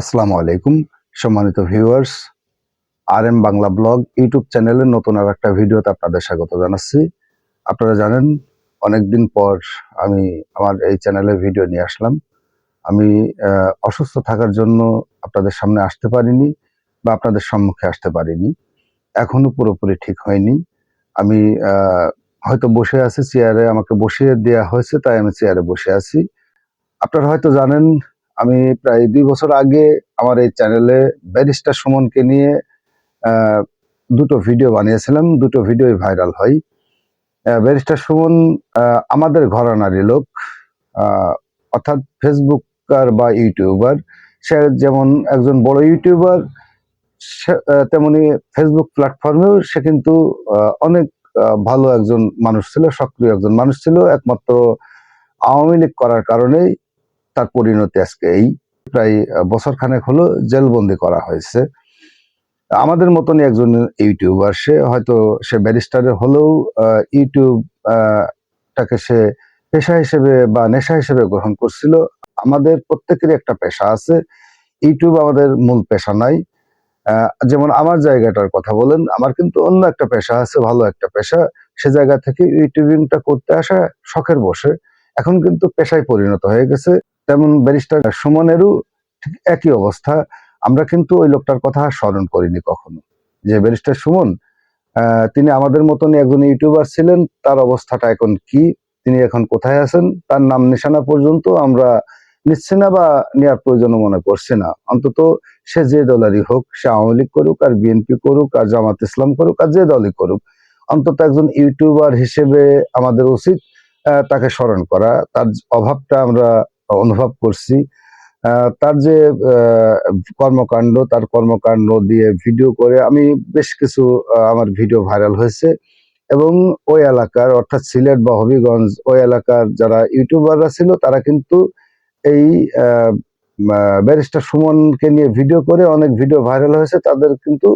আসসালামু আলাইকুম, সম্মানিত viewers R M Bangla blog YouTube চ্যানেলের নতুন আর একটা ভিডিওতে আপনাদের স্বাগত জানাচ্ছি। আপনারা জানেন, অনেকদিন পর আমি আমার এই চ্যানেলে ভিডিও নিয়ে আসলাম। আমি অসুস্থ থাকার জন্য আপনাদের সামনে আসতে পারিনি বা আপনাদের সম্মুখে আসতে পারিনি। এখনও পুরোপুরি ঠিক হয়নি। আমি হয়তো বসে আছি চেয়ারে আমাকে বসিয়ে দেওয়া হয়েছে, তাই আমি চেয়ারে বসে আছি। আপনারা হয়তো জানেন আমি প্রায় দুই বছর আগে আমার এই চ্যানেলে ব্যারিস্টার সুমনকে নিয়ে দুটো ভিডিও বানিয়েছিলাম। দুটো ভিডিওই ভাইরাল হয়। ব্যারিস্টার সুমন আমাদের ঘরানারই লোক। অর্থাৎ ফেসবুকার বা ইউটিউবার। সে যেমন একজন বড় ইউটিউবার তেমনি ফেসবুক প্ল্যাটফর্মেও সে কিন্তু অনেক ভালো একজন মানুষ ছিল, সক্রিয় একজন মানুষ ছিল। একমাত্র আওয়ামী লীগ করার কারণেই তার পরিণতি আজকে এই প্রায় আহ, বছর খানেক হলো জেলবন্দি করা হয়েছে। আমাদের মতনই একজন ইউটিউবার সে হয়তো সে ব্যারিস্টারের হলেও ইউটিউব টাকে সে পেশা হিসেবে বা নেশা হিসেবে গ্রহণ করছিল। আমাদের প্রত্যেকেরই একটা পেশা আছে। ইউটিউব আমাদের মূল পেশা নাই। যেমন আমার জায়গাটার কথা বলেন আমার কিন্তু অন্য একটা পেশা আছে ভালো একটা পেশা। সে জায়গা থেকে ইউটিউবিংটা করতে আসা শখের বসে। এখন কিন্তু পেশায় পরিণত হয়ে গেছে। তেমন ব্যারিস্টার সুমনেরও ঠিক একই অবস্থা। আমরা কিন্তু ওই লোকটার কথা স্মরণ করিনি কখনো। যে ব্যারিস্টার সুমন তিনি আমাদের মতনই একজন ইউটিউবার ছিলেন, তার অবস্থাটা এখন কি? তিনি এখন কোথায় আছেন? তার নাম নিশানা পর্যন্ত আমরা নিচ্ছি না বা নেওয়ার প্রয়োজন মনে করছি না। অন্তত সে যে দলেরই হোক, সে আওয়ামী লীগ করুক আর বিএনপি করুক আর জামাত ইসলাম করুক আর যে দলই করুক, অন্তত একজন ইউটিউবার হিসেবে আমাদের উচিত তাকে স্মরণ করা। তার অভাবটা আমরা অনুভব করছি। তার যে কর্মকাণ্ড, তার কর্মকাণ্ড দিয়ে ভিডিও করে আমি বেশ কিছু আমার ভিডিও ভাইরাল হয়েছে। এবং ওই এলাকার, অর্থাৎ সিলেট বা হবিগঞ্জ, ওই এলাকার যারা ইউটিউবাররা ছিল, তারা কিন্তু এই ব্যারিস্টার সুমনকে নিয়ে ভিডিও করে অনেক ভিডিও ভাইরাল হয়েছে। তাদের কিন্তু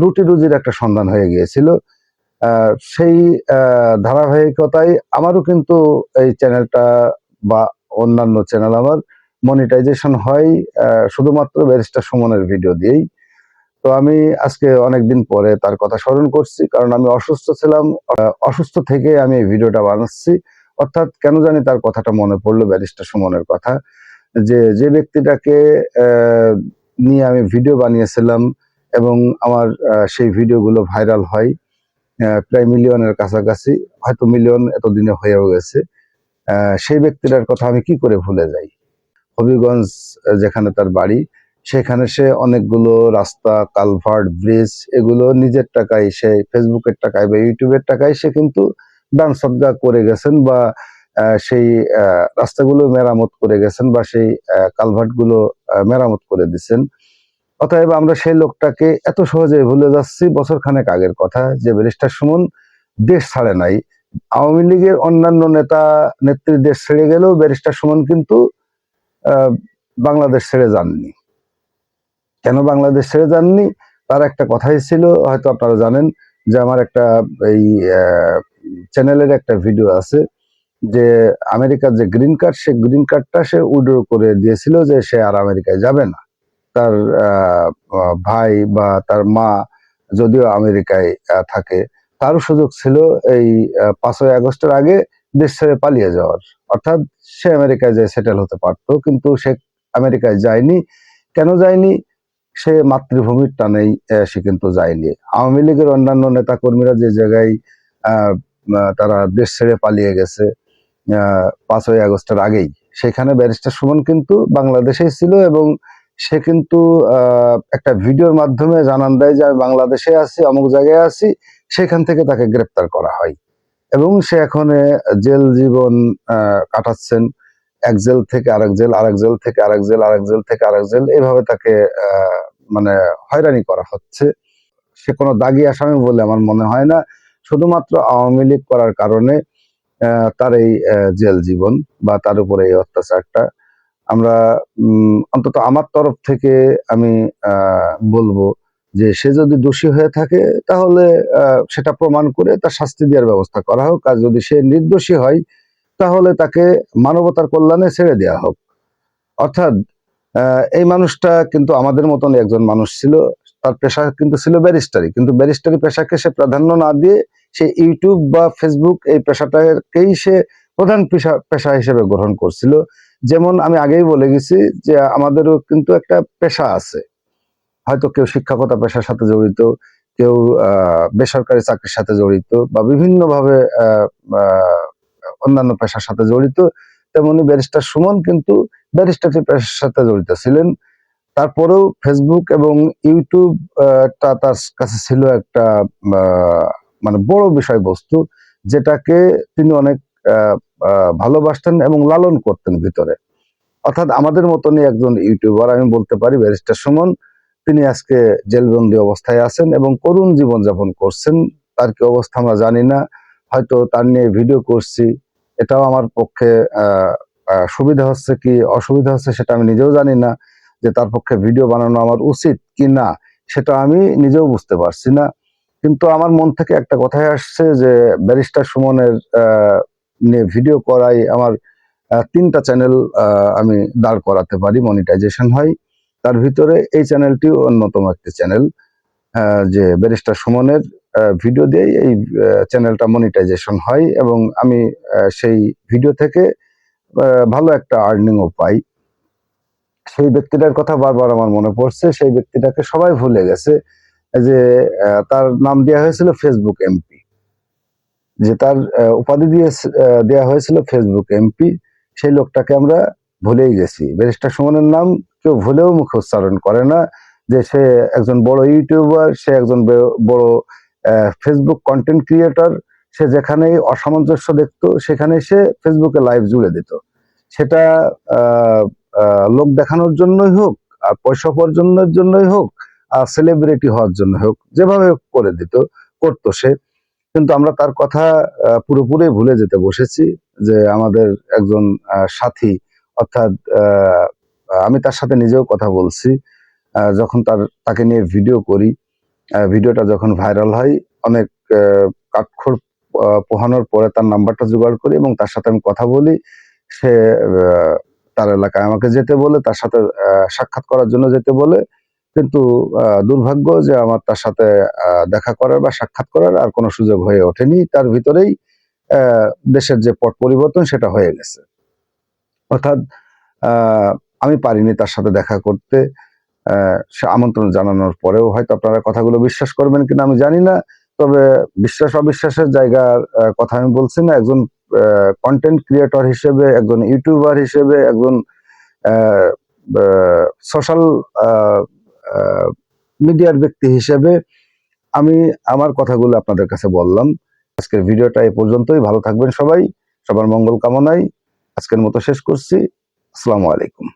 রুটি রুজির একটা সন্ধান হয়ে গিয়েছিল। সেই ধারাবাহিকতায় আমারও কিন্তু এই চ্যানেলটা বা অন্যান্য চ্যানেল আমার মনিটাইজেশন হয় শুধুমাত্র ব্যারিস্টার সুমনের ভিডিও দিয়েই। তো আমি আজকে অনেকদিন পরে তার কথা স্মরণ করছি, কারণ আমি অসুস্থ ছিলাম অসুস্থ থেকে আমি এই ভিডিওটা বানাচ্ছি। অর্থাৎ কেন জানি তার কথাটা মনে পড়ল ব্যারিস্টার সুমনের কথা, যে যে ব্যক্তিটাকে নিয়ে আমি ভিডিও বানিয়েছিলাম এবং আমার সেই ভিডিওগুলো ভাইরাল হয় প্রায় মিলিয়নের কাছাকাছি, হয়তো মিলিয়ন এতদিনে হয়েও গেছে। সেই ব্যক্তিটার কথা আমি কি করে ভুলে যাই? হবিগঞ্জ যেখানে তার বাড়ি, সেখানে সে অনেকগুলো রাস্তা, কালভার্ট, ব্রিজ, এগুলো নিজের টাকায় সে ফেসবুকের টাকায় বা ইউটিউবের টাকায় সে কিন্তু দান সদ্গা করে গেছেন বা সেই রাস্তাগুলো মেরামত করে গেছেন বা সেই কালভার্টগুলো মেরামত করে দিচ্ছেন অতএব আমরা সেই লোকটাকে এত সহজে ভুলে যাচ্ছি বছর খানেক আগের কথা, যে ব্যারিস্টার সুমন দেশ ছাড়ে নাই। আওয়ামী লীগের অন্যান্য নেতা নেত্রী দেশ ছেড়ে গেলেও ব্যারিস্টার সুমন কিন্তু বাংলাদেশ ছেড়ে যাননি। কেন বাংলাদেশ ছেড়ে যাননি? তার একটা কথাই ছিল, হয়তো আপনারা জানেন, যে আমার একটা এই চ্যানেলের একটা ভিডিও আছে, যে আমেরিকার যে গ্রিন কার্ড সে গ্রিন কার্ডটা সে উইড্রো করে দিয়েছিল যে সে আর আমেরিকায় যাবে না। তার ভাই বা তার মা যদিও আমেরিকায় থাকে তারও সুযোগ ছিল এই পাঁচই আগস্টের আগে দেশ ছেড়ে পালিয়ে যাওয়ার। অর্থাৎ সে আমেরিকায় যে সেটেল হতে পারতো, কিন্তু সে আমেরিকায় যায়নি। কেন যায়নি? সে মাতৃভূমির টানেই সে কিন্তু যায়নি। আওয়ামী লীগের অন্যান্য নেতা কর্মীরা যে জায়গায় তারা দেশ ছেড়ে পালিয়ে গেছে পাঁচই আগস্টের আগেই। সেখানে ব্যারিস্টার সুমন কিন্তু বাংলাদেশেই ছিল এবং সে কিন্তু একটা ভিডিওর মাধ্যমে জানান দেয় যে আমি বাংলাদেশে আছি, অমুক জায়গায় আছি, সেখান থেকে তাকে গ্রেপ্তার করা হয়। এবং সে এখন জেল জীবন কাটাচ্ছেন। এক জেল থেকে আরেক জেল আরেক জেল থেকে আরেক জেল আরেক জেল থেকে আরেক জেল। এভাবে তাকে মানে হয়রানি করা হচ্ছে। সে কোনো দাগি আসামি বলে আমার মনে হয় না। শুধুমাত্র আওয়ামী লীগ করার কারণে তার এই জেল জীবন বা তার উপরে এই অত্যাচারটা আমরা অন্তত আমার তরফ থেকে আমি বলব যে সে যদি দোষী হয়ে থাকে তাহলে সেটা প্রমাণ করে তার শাস্তি দেওয়ার ব্যবস্থা করা হোক। আর যদি সে নির্দোষী হয় তাহলে তাকে মানবতার কল্যাণে ছেড়ে দেওয়া হোক। অর্থাৎ এই মানুষটা কিন্তু আমাদের মতন একজন মানুষ ছিল। তার পেশা কিন্তু ছিল ব্যারিস্টারি। কিন্তু ব্যারিস্টারি পেশাকে সে প্রাধান্য না দিয়ে সে ইউটিউব বা ফেসবুক এই পেশাটাকেই সে প্রধান পেশা পেশা হিসেবে গ্রহণ করছিল। যেমন আমি আগেই বলে গেছি যে আমাদেরও কিন্তু একটা পেশা আছে। হয়তো কেউ শিক্ষকতা পেশার সাথে জড়িত কেউ বেসরকারি চাকরির সাথে জড়িত বা বিভিন্নভাবে অন্যান্য পেশার সাথে জড়িত। তেমনি ব্যারিস্টার সুমন কিন্তু ব্যারিস্টারি পেশার সাথে জড়িত ছিলেন। তারপরেও ফেসবুক এবং ইউটিউব আহ, টা তার কাছে ছিল একটা মানে বড় বিষয়বস্তু যেটাকে তিনি অনেক ভালোবাসতেন এবং লালন করতেন ভিতরে। অর্থাৎ আমাদের মতনই একজন ইউটিউবার, আমি বলতে পারি, ব্যারিস্টার সুমন, তিনি আজকে জেলবন্দি অবস্থায় আছেন এবং করুণ জীবনযাপন করছেন। তার কি অবস্থা আমরা জানি না, হয়তো তার নিয়ে ভিডিও করছি। এটাও আমার পক্ষে সুবিধা হচ্ছে কি অসুবিধা হচ্ছে সেটা আমি নিজেও জানি না যে তার পক্ষে ভিডিও বানানো আমার উচিত কি না, সেটা আমি নিজেও বুঝতে পারছি না। কিন্তু আমার মন থেকে একটা কথাই আসছে যে ব্যারিস্টার সুমনের ভিডিও করাই, আমার তিনটা চ্যানেল আমি দাঁড় করাতে পারি মনিটাইজেশন হয়। তার ভিতরে এই চ্যানেলটি অন্যতম একটি চ্যানেল যে ব্যারিস্টার সুমনের ভিডিও দিয়েই এই চ্যানেলটা মনিটাইজেশন হয় এবং আমি সেই ভিডিও থেকে ভালো একটা আর্নিংও পাই। সেই ব্যক্তিটার কথা বারবার আমার মনে পড়ছে, সেই ব্যক্তিটাকে সবাই ভুলে গেছে যে তার নাম দেওয়া হয়েছিল ফেসবুক এমপি যে তার উপাধি দিয়ে দেওয়া হয়েছিল ফেসবুক এমপি সেই লোকটাকে আমরা ভুলেই গেছি। ব্যারিস্টার সুমনের নাম কেউ ভুলেও মুখে উচ্চারণ করে না যে সে একজন বড় ইউটিউবার, সে একজন বড় ফেসবুক কন্টেন্ট ক্রিয়েটর সে যেখানেই অসামঞ্জস্য দেখতো সেখানে সে ফেসবুকে লাইভ জুড়ে দিত। সেটা লোক দেখানোর জন্যই হোক, আর পয়সা উপার্জনের জন্যই হোক, আর সেলিব্রিটি হওয়ার জন্য হোক, যেভাবে করে দিত, করতো সে। কিন্তু আমরা তার কথা পুরোপুরি ভুলে যেতে বসেছি যে আমাদের একজন সাথী, অর্থাৎ আমি তার সাথে নিজেও কথা বলছি যখন তার, তাকে নিয়ে ভিডিও করি ভিডিওটা যখন ভাইরাল হয়, অনেক কাঠখড় পোহানোর পরে তার নাম্বারটা জোগাড় করি এবং তার সাথে আমি কথা বলি। সে তার এলাকায় আমাকে যেতে বলে, তার সাথে সাক্ষাৎ করার জন্য যেতে বলে। কিন্তু দুর্ভাগ্য যে আমার তার সাথে দেখা করার বা সাক্ষাৎ করার আর কোনো সুযোগ হয়ে ওঠেনি। তার ভিতরেই দেশের যে পট পরিবর্তন সেটা হয়ে গেছে। অর্থাৎ আমি পারিনি তার সাথে দেখা করতে সে আমন্ত্রণ জানানোর পরেও হয়তো আপনারা কথাগুলো বিশ্বাস করবেন কিনা আমি জানি না। তবে বিশ্বাস অবিশ্বাসের জায়গার কথা আমি বলছি না। একজন কন্টেন্ট ক্রিয়েটর হিসেবে, একজন ইউটিউবার হিসেবে, একজন সোশ্যাল মিডিয়ার ব্যক্তি হিসেবে আমি আমার কথাগুলো আপনাদের কাছে বললাম। আজকের ভিডিওটা এ পর্যন্তই। ভালো থাকবেন সবাই। সবার মঙ্গল কামনায় আজকের মতো শেষ করছি। আসসালামু আলাইকুম।